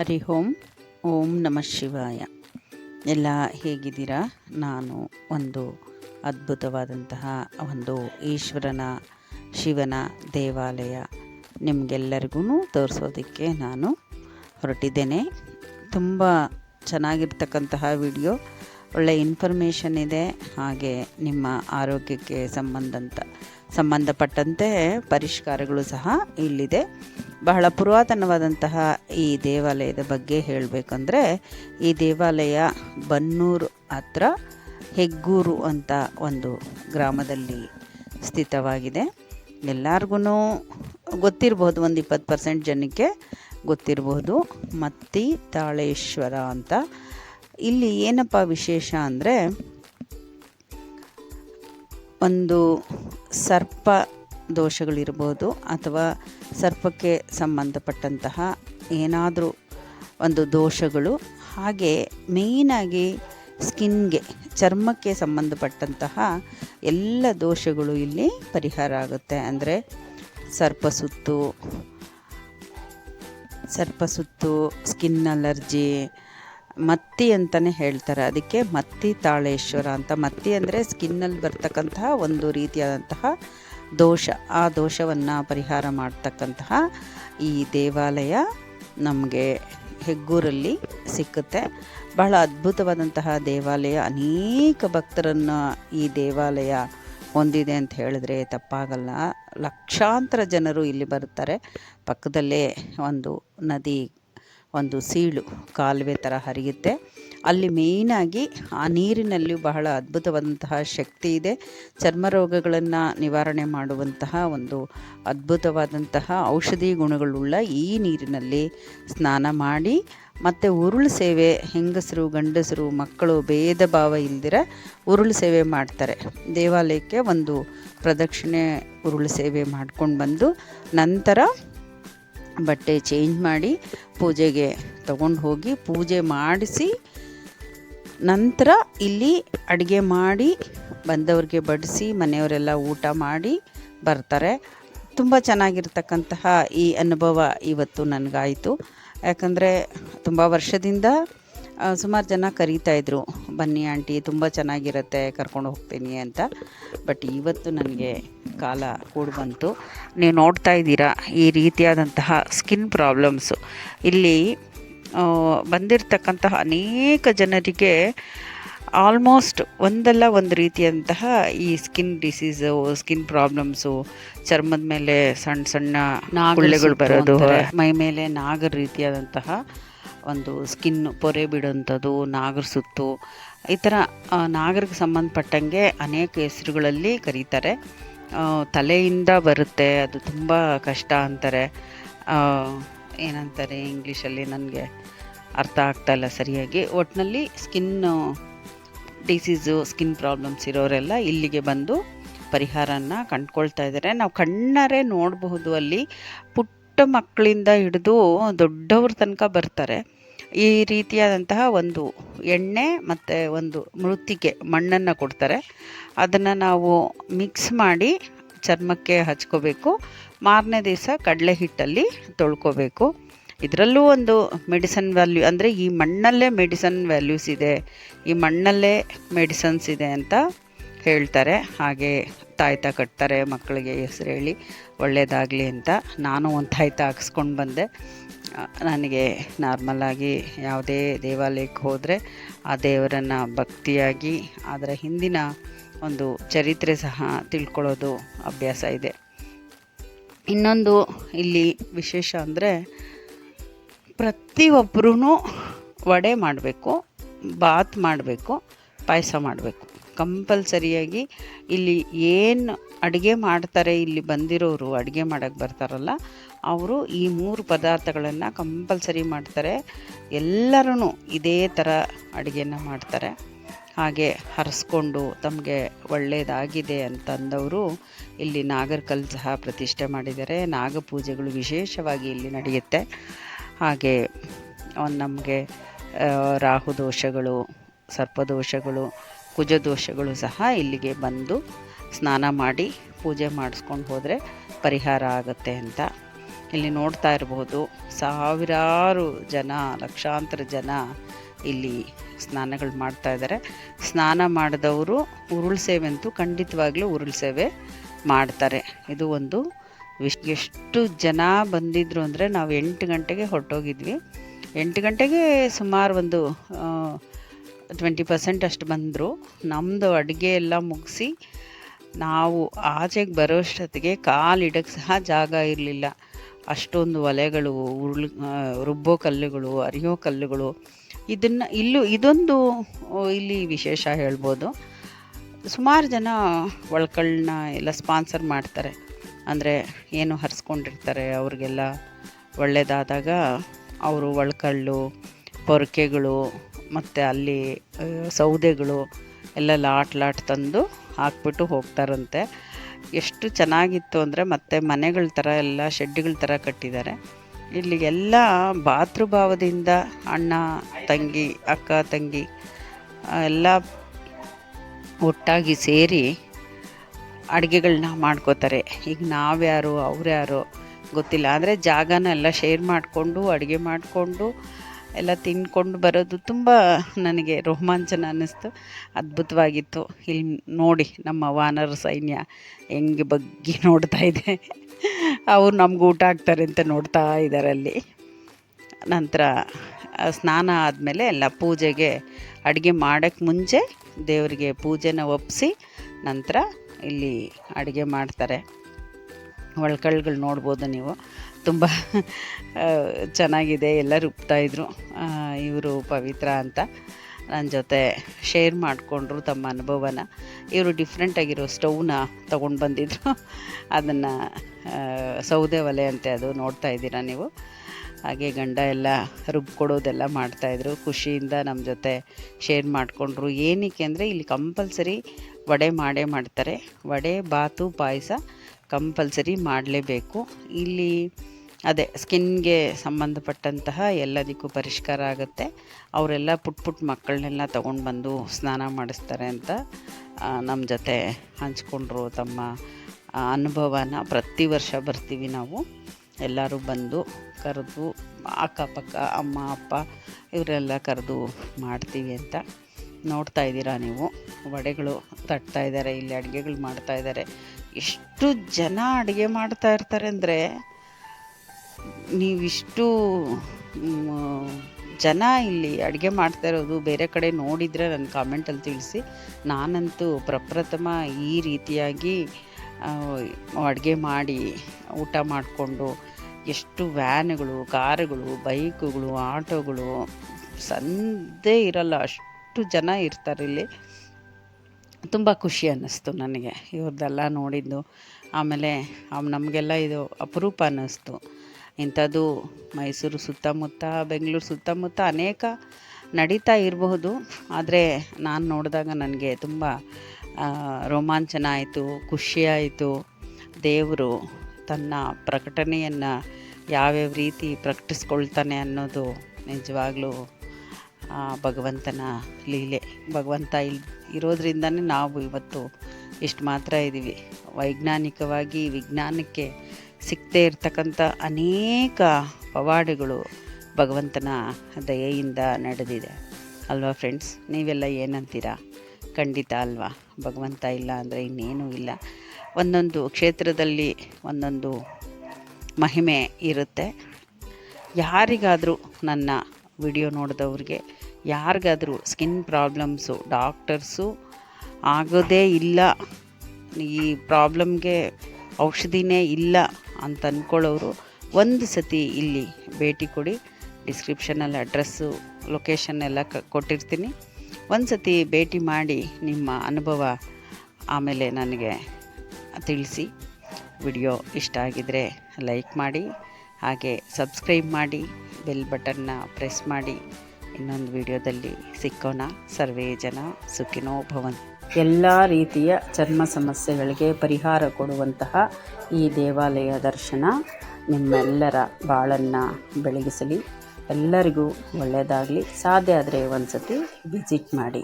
ಹರಿ ಓಂ ಓಂ ನಮಃ ಶಿವಾಯ. ಎಲ್ಲ ಹೇಗಿದ್ದೀರಾ? ನಾನು ಒಂದು ಅದ್ಭುತವಾದಂತಹ ಒಂದು ಈಶ್ವರನ, ಶಿವನ ದೇವಾಲಯ ನಿಮಗೆಲ್ಲರಿಗೂ ತೋರಿಸೋದಕ್ಕೆ ನಾನು ಹೊರಟಿದ್ದೇನೆ. ತುಂಬ ಚೆನ್ನಾಗಿರ್ತಕ್ಕಂತಹ ವಿಡಿಯೋ, ಒಳ್ಳೆ ಇನ್ಫಾರ್ಮೇಷನ್ ಇದೆ. ಹಾಗೆ ನಿಮ್ಮ ಆರೋಗ್ಯಕ್ಕೆ ಸಂಬಂಧಂತ ಸಂಬಂಧಪಟ್ಟಂತೆ ಪರಿಷ್ಕಾರಗಳು ಸಹ ಇಲ್ಲಿದೆ. ಬಹಳ ಪುರಾತನವಾದಂತಹ ಈ ದೇವಾಲಯದ ಬಗ್ಗೆ ಹೇಳಬೇಕಂದ್ರೆ, ಈ ದೇವಾಲಯ ಬನ್ನೂರು ಹತ್ರ ಹೆಗ್ಗೂರು ಅಂತ ಒಂದು ಗ್ರಾಮದಲ್ಲಿ ಸ್ಥಿತವಾಗಿದೆ. ಎಲ್ಲರಿಗೂ ಗೊತ್ತಿರಬಹುದು, ಒಂದು ಇಪ್ಪತ್ತು ಪರ್ಸೆಂಟ್ ಜನಕ್ಕೆ ಗೊತ್ತಿರಬಹುದು. ಮತ್ತಿ ತಾಳೇಶ್ವರ ಅಂತ. ಇಲ್ಲಿ ಏನಪ್ಪ ವಿಶೇಷ ಅಂದರೆ ಒಂದು ಸರ್ಪ ದೋಷಗಳಿರ್ಬೋದು ಅಥವಾ ಸರ್ಪಕ್ಕೆ ಸಂಬಂಧಪಟ್ಟಂತಹ ಏನಾದರೂ ಒಂದು ದೋಷಗಳು, ಹಾಗೆ ಮೇಯ್ನಾಗಿ ಸ್ಕಿನ್ಗೆ, ಚರ್ಮಕ್ಕೆ ಸಂಬಂಧಪಟ್ಟಂತಹ ಎಲ್ಲ ದೋಷಗಳು ಇಲ್ಲಿ ಪರಿಹಾರ ಆಗುತ್ತೆ. ಅಂದರೆ ಸರ್ಪಸುತ್ತು ಸರ್ಪಸುತ್ತು ಸ್ಕಿನ್ ಅಲರ್ಜಿ ಮತ್ತಿ ಅಂತಲೇ ಹೇಳ್ತಾರೆ. ಅದಕ್ಕೆ ಮತ್ತಿ ತಾಳೇಶ್ವರ ಅಂತ. ಮತ್ತಿ ಅಂದರೆ ಸ್ಕಿನ್ನಲ್ಲಿ ಬರ್ತಕ್ಕಂತಹ ಒಂದು ರೀತಿಯಾದಂತಹ ದೋಷ. ಆ ದೋಷವನ್ನು ಪರಿಹಾರ ಮಾಡ್ತಕ್ಕಂತಹ ಈ ದೇವಾಲಯ ನಮಗೆ ಹೆಗ್ಗೂರಲ್ಲಿ ಸಿಕ್ಕುತ್ತೆ. ಬಹಳ ಅದ್ಭುತವಾದಂತಹ ದೇವಾಲಯ. ಅನೇಕ ಭಕ್ತರನ್ನು ಈ ದೇವಾಲಯ ಹೊಂದಿದೆ ಅಂತ ಹೇಳಿದ್ರೆ ತಪ್ಪಾಗಲ್ಲ. ಲಕ್ಷಾಂತರ ಜನರು ಇಲ್ಲಿ ಬರುತ್ತಾರೆ. ಪಕ್ಕದಲ್ಲೇ ಒಂದು ನದಿ ಒಂದು ಸೀಳು ಕಾಲುವೆ ಥರ ಹರಿಯುತ್ತೆ. ಅಲ್ಲಿ ಮೇಯ್ನಾಗಿ ಆ ನೀರಿನಲ್ಲಿ ಬಹಳ ಅದ್ಭುತವಾದಂತಹ ಶಕ್ತಿ ಇದೆ. ಚರ್ಮ ರೋಗಗಳನ್ನು ನಿವಾರಣೆ ಮಾಡುವಂತಹ ಒಂದು ಅದ್ಭುತವಾದಂತಹ ಔಷಧಿ ಗುಣಗಳುಳ್ಳ ಈ ನೀರಿನಲ್ಲಿ ಸ್ನಾನ ಮಾಡಿ, ಮತ್ತು ಉರುಳು ಸೇವೆ ಹೆಂಗಸರು, ಗಂಡಸರು, ಮಕ್ಕಳು ಭೇದ ಭಾವ ಇಲ್ದಿರ ಉರುಳು ಸೇವೆ ಮಾಡ್ತಾರೆ. ದೇವಾಲಯಕ್ಕೆ ಒಂದು ಪ್ರದಕ್ಷಿಣೆ ಉರುಳು ಸೇವೆ ಮಾಡ್ಕೊಂಡು ಬಂದು ನಂತರ ಬಟ್ಟೆ ಚೇಂಜ್ ಮಾಡಿ ಪೂಜೆಗೆ ತಗೊಂಡು ಹೋಗಿ ಪೂಜೆ ಮಾಡಿಸಿ ನಂತರ ಇಲ್ಲಿ ಅಡುಗೆ ಮಾಡಿ ಬಂದವ್ರಿಗೆ ಬಡಿಸಿ ಮನೆಯವರೆಲ್ಲ ಊಟ ಮಾಡಿ ಬರ್ತಾರೆ. ತುಂಬ ಚೆನ್ನಾಗಿರ್ತಕ್ಕಂತಹ ಈ ಅನುಭವ ಇವತ್ತು ನನಗಾಯಿತು. ಯಾಕಂದರೆ ತುಂಬ ವರ್ಷದಿಂದ ಸುಮಾರು ಜನ ಕರೀತಾಯಿದ್ರು ಬನ್ನಿ ಆಂಟಿ ತುಂಬ ಚೆನ್ನಾಗಿರುತ್ತೆ ಕರ್ಕೊಂಡು ಹೋಗ್ತೀನಿ ಅಂತ. ಬಟ್ ಇವತ್ತು ನನಗೆ ಕಾಲ ಕೂಡಿ ಬಂತು. ನೀವು ನೋಡ್ತಾ ಇದ್ದೀರಾ ಈ ರೀತಿಯಾದಂತಹ ಸ್ಕಿನ್ ಪ್ರಾಬ್ಲಮ್ಸು. ಇಲ್ಲಿ ಬಂದಿರತಕ್ಕಂತಹ ಅನೇಕ ಜನರಿಗೆ ಆಲ್ಮೋಸ್ಟ್ ಒಂದಲ್ಲ ಒಂದು ರೀತಿಯಂತಹ ಈ ಸ್ಕಿನ್ ಡಿಸೀಸು ಸ್ಕಿನ್ ಪ್ರಾಬ್ಲಮ್ಸು ಚರ್ಮದ ಮೇಲೆ ಸಣ್ಣ ಸಣ್ಣ ಗುಳ್ಳೆಗಳು ಬರೋದು ಮೈ ಮೇಲೆ ನಾಗರ ರೀತಿಯಾದಂತಹ ಒಂದು ಸ್ಕಿನ್ ಪೊರೆ ಬಿಡುವಂಥದ್ದು, ನಾಗರ ಸುತ್ತು, ಈ ಥರ ನಾಗರಿಗೆ ಸಂಬಂಧಪಟ್ಟಂಗೆ ಅನೇಕ ಹೆಸರುಗಳಲ್ಲಿ ಕರೀತಾರೆ. ತಲೆಯಿಂದ ಬರುತ್ತೆ, ಅದು ತುಂಬ ಕಷ್ಟ ಅಂತಾರೆ. ಏನಂತಾರೆ ಇಂಗ್ಲೀಷಲ್ಲಿ ನನಗೆ ಅರ್ಥ ಆಗ್ತಾಯಿಲ್ಲ ಸರಿಯಾಗಿ. ಒಟ್ಟಿನಲ್ಲಿ ಸ್ಕಿನ್ನು ಡಿಸೀಸು ಸ್ಕಿನ್ ಪ್ರಾಬ್ಲಮ್ಸ್ ಇರೋರೆಲ್ಲ ಇಲ್ಲಿಗೆ ಬಂದು ಪರಿಹಾರನ ಕಂಡ್ಕೊಳ್ತಾ ಇದ್ದಾರೆ. ನಾವು ಕಣ್ಣಾರೆ ನೋಡಬಹುದು ಅಲ್ಲಿ ಪುಟ್ಟ ಮಕ್ಕಳಿಂದ ಹಿಡಿದು ದೊಡ್ಡವ್ರ ತನಕ ಬರ್ತಾರೆ. ಈ ರೀತಿಯಾದಂತಹ ಒಂದು ಎಣ್ಣೆ ಮತ್ತು ಒಂದು ಮೃತ್ತಿಗೆ ಮಣ್ಣನ್ನು ಕೊಡ್ತಾರೆ. ಅದನ್ನು ನಾವು ಮಿಕ್ಸ್ ಮಾಡಿ ಚರ್ಮಕ್ಕೆ ಹಚ್ಕೋಬೇಕು. ಮಾರನೇ ದಿವಸ ಕಡಲೆ ಹಿಟ್ಟಲ್ಲಿ ತೊಳ್ಕೊಬೇಕು. ಇದರಲ್ಲೂ ಒಂದು ಮೆಡಿಸನ್ ವ್ಯಾಲ್ಯೂ ಅಂದರೆ ಈ ಮಣ್ಣಲ್ಲೇ ಮೆಡಿಸನ್ ವ್ಯಾಲ್ಯೂಸ್ ಇದೆ, ಈ ಮಣ್ಣಲ್ಲೇ ಮೆಡಿಸನ್ಸ್ ಇದೆ ಅಂತ ಹೇಳ್ತಾರೆ. ಹಾಗೆ ತಾಯ್ತ ಕಟ್ತಾರೆ ಮಕ್ಕಳಿಗೆ, ಹೆಸರು ಹೇಳಿ ಒಳ್ಳೆಯದಾಗಲಿ ಅಂತ. ನಾನು ಒಂದು ತಾಯ್ತ ಹಾಕ್ಸ್ಕೊಂಡು ಬಂದೆ. ನನಗೆ ನಾರ್ಮಲಾಗಿ ಯಾವುದೇ ದೇವಾಲಯಕ್ಕೆ ಹೋದರೆ ಆ ದೇವರನ್ನು ಭಕ್ತಿಯಾಗಿ ಅದರ ಹಿಂದಿನ ಒಂದು ಚರಿತ್ರೆ ಸಹ ತಿಳ್ಕೊಳ್ಳೋದು ಅಭ್ಯಾಸ ಇದೆ. ಇನ್ನೊಂದು ಇಲ್ಲಿ ವಿಶೇಷ ಅಂದರೆ ಪ್ರತಿಯೊಬ್ಬರೂ ವಡೆ ಮಾಡಬೇಕು, ಬಾತ್ ಮಾಡಬೇಕು, ಪಾಯಸ ಮಾಡಬೇಕು. ಕಂಪಲ್ಸರಿಯಾಗಿ ಇಲ್ಲಿ ಏನು ಅಡುಗೆ ಮಾಡ್ತಾರೆ ಇಲ್ಲಿ ಬಂದಿರೋರು, ಅಡುಗೆ ಮಾಡೋಕ್ಕೆ ಬರ್ತಾರಲ್ಲ, ಅವರು ಈ ಮೂರು ಪದಾರ್ಥಗಳನ್ನು ಕಂಪಲ್ಸರಿ ಮಾಡ್ತಾರೆ. ಎಲ್ಲರೂ ಇದೇ ಥರ ಅಡುಗೆನ ಮಾಡ್ತಾರೆ. ಹಾಗೆ ಹರಿಸ್ಕೊಂಡು ತಮಗೆ ಒಳ್ಳೆಯದಾಗಿದೆ ಅಂತಂದವರು ಇಲ್ಲಿ ನಾಗರಕಲ್ ಸಹ ಪ್ರತಿಷ್ಠೆ ಮಾಡಿದ್ದಾರೆ. ನಾಗಪೂಜೆಗಳು ವಿಶೇಷವಾಗಿ ಇಲ್ಲಿ ನಡೆಯುತ್ತೆ. ಹಾಗೆ ನಮಗೆ ರಾಹು ದೋಷಗಳು ಸರ್ಪದೋಷಗಳು ಕುಜದೋಷಗಳು ಸಹ ಇಲ್ಲಿಗೆ ಬಂದು ಸ್ನಾನ ಮಾಡಿ ಪೂಜೆ ಮಾಡಿಸ್ಕೊಂಡು ಹೋದರೆ ಪರಿಹಾರ ಆಗುತ್ತೆ ಅಂತ. ಇಲ್ಲಿ ನೋಡ್ತಾ ಇರ್ಬೋದು ಸಾವಿರಾರು ಜನ, ಲಕ್ಷಾಂತರ ಜನ ಇಲ್ಲಿ ಸ್ನಾನಗಳು ಮಾಡ್ತಾ ಇದ್ದಾರೆ. ಸ್ನಾನ ಮಾಡಿದವರು ಉರುಳು ಸೇವೆ ಅಂತೂ ಖಂಡಿತವಾಗ್ಲೂ ಉರುಳು ಸೇವೆ ಮಾಡ್ತಾರೆ. ಇದು ಒಂದು ವಿಶ್, ಎಷ್ಟು ಜನ ಬಂದಿದ್ರು ಅಂದರೆ ನಾವು ಎಂಟು ಗಂಟೆಗೆ ಹೊರಟೋಗಿದ್ವಿ. ಎಂಟು ಗಂಟೆಗೆ ಸುಮಾರು ಒಂದು ಟ್ವೆಂಟಿ ಪರ್ಸೆಂಟ್ ಅಷ್ಟು ಬಂದರು. ನಮ್ಮದು ಅಡುಗೆ ಎಲ್ಲ ಮುಗಿಸಿ ನಾವು ಆಚೆಗೆ ಬರೋಷ್ಟೊತ್ತಿಗೆ ಕಾಲಿಡೋಕ್ಕೆ ಸಹ ಜಾಗ ಇರಲಿಲ್ಲ. ಅಷ್ಟೊಂದು ಒಲೆಗಳು ಉರುಳು ರುಬ್ಬೋ ಕಲ್ಲುಗಳು, ಅರಿಯೋ ಕಲ್ಲುಗಳು. ಇದನ್ನು ಇಲ್ಲೂ ಇದೊಂದು ಇಲ್ಲಿ ವಿಶೇಷ ಹೇಳ್ಬೋದು. ಸುಮಾರು ಜನ ಒಳ್ಕಳನ್ನ ಎಲ್ಲ ಸ್ಪಾನ್ಸರ್ ಮಾಡ್ತಾರೆ. ಅಂದರೆ ಏನು ಹರಿಸ್ಕೊಂಡಿರ್ತಾರೆ, ಅವ್ರಿಗೆಲ್ಲ ಒಳ್ಳೆಯದಾದಾಗ ಅವರು ಒಳ್ಕಳ್ಳು, ಪೊರಕೆಗಳು ಮತ್ತು ಅಲ್ಲಿ ಸೌದೆಗಳು ಎಲ್ಲ ಲಾಟ್ ಲಾಟ್ ತಂದು ಹಾಕ್ಬಿಟ್ಟು ಹೋಗ್ತಾರಂತೆ ಎಷ್ಟು ಚೆನ್ನಾಗಿತ್ತು ಅಂದರೆ ಮತ್ತೆ ಮನೆಗಳ ಥರ ಎಲ್ಲ ಶೆಡ್ಗಳ ಥರ ಕಟ್ಟಿದ್ದಾರೆ. ಇಲ್ಲಿ ಎಲ್ಲ ಭಾತೃಭಾವದಿಂದ ಅಣ್ಣ, ತಂಗಿ, ಅಕ್ಕ, ತಂಗಿ ಎಲ್ಲ ಒಟ್ಟಾಗಿ ಸೇರಿ ಅಡುಗೆಗಳನ್ನ ಮಾಡ್ಕೋತಾರೆ. ಈಗ ನಾವ್ಯಾರು ಅವ್ರ್ಯಾರು ಗೊತ್ತಿಲ್ಲ. ಆದರೆ ಜಾಗನ ಎಲ್ಲ ಶೇರ್ ಮಾಡಿಕೊಂಡು, ಅಡುಗೆ ಮಾಡಿಕೊಂಡು ಎಲ್ಲ ತಿನ್ಕೊಂಡು ಬರೋದು ತುಂಬ ನನಗೆ ರೋಮಾಂಚನ ಅನ್ನಿಸ್ತು. ಅದ್ಭುತವಾಗಿತ್ತು. ಇಲ್ಲಿ ನೋಡಿ ನಮ್ಮ ವಾನರ ಸೈನ್ಯ ಹೆಂಗೆ ಬಗ್ಗಿ ನೋಡ್ತಾ ಇದೆ. ಅವ್ರು ನಮ್ಗೆ ಊಟ ಆಗ್ತಾರೆ ಅಂತ ನೋಡ್ತಾ ಇದ್ದಾರೆ ಅಲ್ಲಿ. ನಂತರ ಸ್ನಾನ ಆದಮೇಲೆ ಎಲ್ಲ ಪೂಜೆಗೆ ಅಡುಗೆ ಮಾಡೋಕ್ಕೆ ಮುಂಚೆ ದೇವರಿಗೆ ಪೂಜೆನ ಒಪ್ಪಿಸಿ ನಂತರ ಇಲ್ಲಿ ಅಡುಗೆ ಮಾಡ್ತಾರೆ. ಒಳ್ಕಳ್ಗಳು ನೋಡ್ಬೋದು ನೀವು. ತುಂಬ ಚೆನ್ನಾಗಿದೆ ಎಲ್ಲ ರುಬ್ತಾಯಿದ್ರು ಇವರು ಪವಿತ್ರ ಅಂತ. ನನ್ನ ಜೊತೆ ಶೇರ್ ಮಾಡಿಕೊಂಡ್ರು ತಮ್ಮ ಅನುಭವನ. ಇವರು ಡಿಫ್ರೆಂಟಾಗಿರೋ ಸ್ಟೌವ್ನ ತೊಗೊಂಡು ಬಂದಿದ್ರು. ಅದನ್ನು ಸೌದೆ ಒಲೆ ಅಂತೆ ಅದು ನೋಡ್ತಾ ಇದ್ದೀರಾ ನೀವು? ಹಾಗೆ ಗಂಡ ಎಲ್ಲ ರುಬ್ಕೊಡೋದೆಲ್ಲ ಮಾಡ್ತಾಯಿದ್ರು ಖುಷಿಯಿಂದ ನಮ್ಮ ಜೊತೆ ಶೇರ್ ಮಾಡಿಕೊಂಡ್ರು. ಏನಕ್ಕೆ ಅಂದರೆ ಇಲ್ಲಿ ಕಂಪಲ್ಸರಿ ವಡೆ ಮಾಡೇ ಮಾಡ್ತಾರೆ. ವಡೆ, ಬಾತು, ಪಾಯಸ ಕಂಪಲ್ಸರಿ ಮಾಡಲೇಬೇಕು. ಇಲ್ಲಿ ಅದೇ, ಸ್ಕಿನ್ಗೆ ಸಂಬಂಧಪಟ್ಟಂತಹ ಎಲ್ಲದಕ್ಕೂ ಪರಿಷ್ಕಾರ ಆಗುತ್ತೆ. ಅವರೆಲ್ಲ ಪುಟ್ ಪುಟ್ ಮಕ್ಕಳನ್ನೆಲ್ಲ ತೊಗೊಂಡು ಬಂದು ಸ್ನಾನ ಮಾಡಿಸ್ತಾರೆ ಅಂತ ನಮ್ಮ ಜೊತೆ ಹಂಚ್ಕೊಂಡ್ರು ತಮ್ಮ ಅನುಭವನ. ಪ್ರತಿ ವರ್ಷ ಬರ್ತೀವಿ ನಾವು. ಎಲ್ಲರೂ ಬಂದು ಕರೆದು, ಅಕ್ಕಪಕ್ಕ, ಅಮ್ಮ, ಅಪ್ಪ, ಇವರೆಲ್ಲ ಕರೆದು ಮಾಡ್ತೀವಿ ಅಂತ ನೋಡ್ತಾ ಇದ್ದೀರಾ ನೀವು? ವಡೆಗಳು ತಟ್ತಾ ಇದ್ದಾರೆ, ಇಲ್ಲಿ ಅಡುಗೆಗಳು ಮಾಡ್ತಾ ಇದ್ದಾರೆ. ಎಷ್ಟು ಜನ ಅಡುಗೆ ಮಾಡ್ತಾ ಇರ್ತಾರೆ ಅಂದರೆ ನೀವಿಷ್ಟು ಜನ ಇಲ್ಲಿ ಅಡುಗೆ ಮಾಡ್ತಾ ಇರೋದು, ಬೇರೆ ಕಡೆ ನೋಡಿದರೆ ನನ್ನ ಕಾಮೆಂಟಲ್ಲಿ ತಿಳಿಸಿ. ನಾನಂತೂ ಪ್ರಪ್ರಥಮ ಈ ರೀತಿಯಾಗಿ ಅಡುಗೆ ಮಾಡಿ, ಊಟ ಮಾಡಿಕೊಂಡು, ಎಷ್ಟು ವ್ಯಾನ್ಗಳು, ಕಾರುಗಳು, ಬೈಕುಗಳು, ಆಟೋಗಳು, ಸಂದೇ ಇರಲ್ಲ, ಅಷ್ಟು ಜನ ಇರ್ತಾರೆ ಇಲ್ಲಿ. ತುಂಬ ಖುಷಿ ಅನ್ನಿಸ್ತು ನನಗೆ ಇವ್ರದ್ದೆಲ್ಲ ನೋಡಿದ್ದು. ಆಮೇಲೆ ನಮಗೆಲ್ಲ ಇದು ಅಪರೂಪ ಅನ್ನಿಸ್ತು. ಇಂಥದ್ದು ಮೈಸೂರು ಸುತ್ತಮುತ್ತ, ಬೆಂಗಳೂರು ಸುತ್ತಮುತ್ತ ಅನೇಕ ನಡೀತಾ ಇರಬಹುದು. ಆದರೆ ನಾನು ನೋಡಿದಾಗ ನನಗೆ ತುಂಬ ರೋಮಾಂಚನ ಆಯಿತು ಖುಷಿಯಾಯಿತು ದೇವರು ತನ್ನ ಪ್ರಕಟಣೆಯನ್ನು ಯಾವ್ಯಾವ ರೀತಿ ಪ್ರಕಟಿಸ್ಕೊಳ್ತಾನೆ ಅನ್ನೋದು ನಿಜವಾಗ್ಲೂ ಭಗವಂತನ ಲೀಲೆ. ಭಗವಂತ ಇಲ್ಲಿ ಇರೋದ್ರಿಂದನೇ ನಾವು ಇವತ್ತು ಇಷ್ಟು ಮಾತ್ರ ಇದ್ದೀವಿ ವೈಜ್ಞಾನಿಕವಾಗಿ ವಿಜ್ಞಾನಕ್ಕೆ ಸಿಕ್ಕದೇ ಇರ್ತಕ್ಕಂಥ ಅನೇಕ ಪವಾಡಗಳು ಭಗವಂತನ ದಯೆಯಿಂದ ನಡೆದಿದೆ. ಅಲ್ವಾ ಫ್ರೆಂಡ್ಸ್ ನೀವೆಲ್ಲ ಏನಂತೀರಾ? ಖಂಡಿತ ಅಲ್ವಾ? ಭಗವಂತ ಇಲ್ಲ ಅಂದರೆ ಇನ್ನೇನೂ ಇಲ್ಲ. ಒಂದೊಂದು ಕ್ಷೇತ್ರದಲ್ಲಿ ಒಂದೊಂದು ಮಹಿಮೆ ಇರುತ್ತೆ. ಯಾರಿಗಾದರೂ ನನ್ನ ವಿಡಿಯೋ ನೋಡಿದವ್ರಿಗೆ, ಯಾರಿಗಾದರೂ ಸ್ಕಿನ್ ಪ್ರಾಬ್ಲಮ್ಸು ಡಾಕ್ಟರ್ಸು ಆಗೋದೇ ಇಲ್ಲ. ಈ ಪ್ರಾಬ್ಲಮ್ಗೆ ಔಷಧಿನೇ ಇಲ್ಲ. ಅಂತ ಅಂದ್ಕೊಳ್ಳೋರು ಒಂದು ಸತಿ ಇಲ್ಲಿ ಭೇಟಿ ಕೊಡಿ. ಡಿಸ್ಕ್ರಿಪ್ಷನಲ್ಲಿ ಅಡ್ರೆಸ್ಸು ಲೊಕೇಶನ್ ಎಲ್ಲ ಕ, ಕೊಟ್ಟಿರ್ತೀನಿ. ಒಂದು ಸತಿ ಭೇಟಿ ಮಾಡಿ ನಿಮ್ಮ ಅನುಭವ ಆಮೇಲೆ ನನಗೆ ತಿಳಿಸಿ. ವಿಡಿಯೋ ಇಷ್ಟ ಆಗಿದರೆ ಲೈಕ್ ಮಾಡಿ. ಹಾಗೆ ಸಬ್ಸ್ಕ್ರೈಬ್ ಮಾಡಿ. ಬೆಲ್ ಬಟನ್ನ ಪ್ರೆಸ್ ಮಾಡಿ. ಇನ್ನೊಂದು ವಿಡಿಯೋದಲ್ಲಿ ಸಿಕ್ಕೋಣ. ಸರ್ವೇ ಜನ ಸುಖಿನೋ ಭವನ್ ಎಲ್ಲ ರೀತಿಯ ಚರ್ಮ ಸಮಸ್ಯೆಗಳಿಗೆ ಪರಿಹಾರ ಕೊಡುವಂತಹ ಈ ದೇವಾಲಯ ದರ್ಶನ ನಿಮ್ಮೆಲ್ಲರ ಬಾಳನ್ನು ಬೆಳಗಿಸಲಿ. ಎಲ್ಲರಿಗೂ ಒಳ್ಳೆಯದಾಗಲಿ ಸಾಧ್ಯ ಆದರೆ ಒಂದು ಸತಿ ವಿಸಿಟ್ ಮಾಡಿ.